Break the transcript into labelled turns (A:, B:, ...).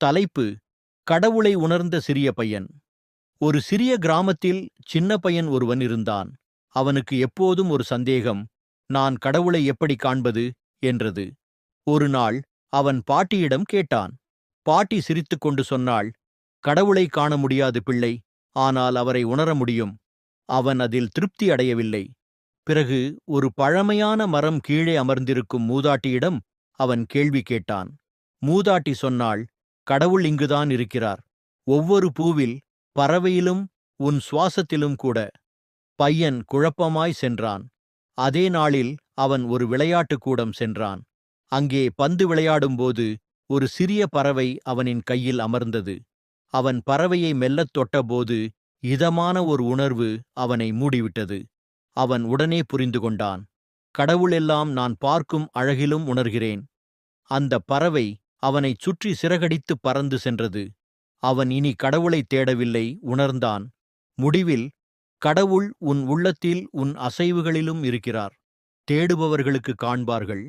A: தலைப்பு கடவுளை உணர்ந்த சிறிய பையன் ஒரு சிறிய கிராமத்தில் சின்ன பையன் ஒருவன் இருந்தான். அவனுக்கு எப்போதும் ஒரு சந்தேகம் நான் கடவுளை எப்படி காண்பது? என்றது. ஒரு நாள் அவன் பாட்டியிடம் கேட்டான். பாட்டி சிரித்துக்கொண்டு சொன்னாள் கடவுளை காண முடியாது பிள்ளை ஆனால் அவரை உணர முடியும். அவன் அதில் திருப்தி அடையவில்லை. பிறகு ஒரு பழமையான மரம் கீழே அமர்ந்திருக்கும் மூதாட்டியிடம் அவன் கேள்வி கேட்டான். மூதாட்டி சொன்னாள் கடவுள் இங்குதான் இருக்கிறார். ஒவ்வொரு பூவில் பறவையிலும் உன் சுவாசத்திலும் கூட பையன் குழப்பமாய் சென்றான். அதே நாளில் அவன் ஒரு விளையாட்டுக் கூடம் சென்றான். அங்கே பந்து விளையாடும்போது ஒரு சிறிய பறவை அவனின் கையில் அமர்ந்தது. அவன் பறவையை மெல்லத் தொட்டபோது இதமான ஒரு உணர்வு அவனை மூடிவிட்டது. அவன் உடனே புரிந்து கொண்டான். கடவுளெல்லாம் நான் பார்க்கும் அழகிலும் உணர்கிறேன். அந்த பறவை அவனைச் சுற்றி சிறகடித்துப் பறந்து சென்றது. அவன் இனி கடவுளைத் தேடவில்லை உணர்ந்தான். முடிவில் கடவுள் உன் உள்ளத்தில் உன் அசைவுகளிலும் இருக்கிறார். தேடுபவர்களுக்கு காண்பார்கள்.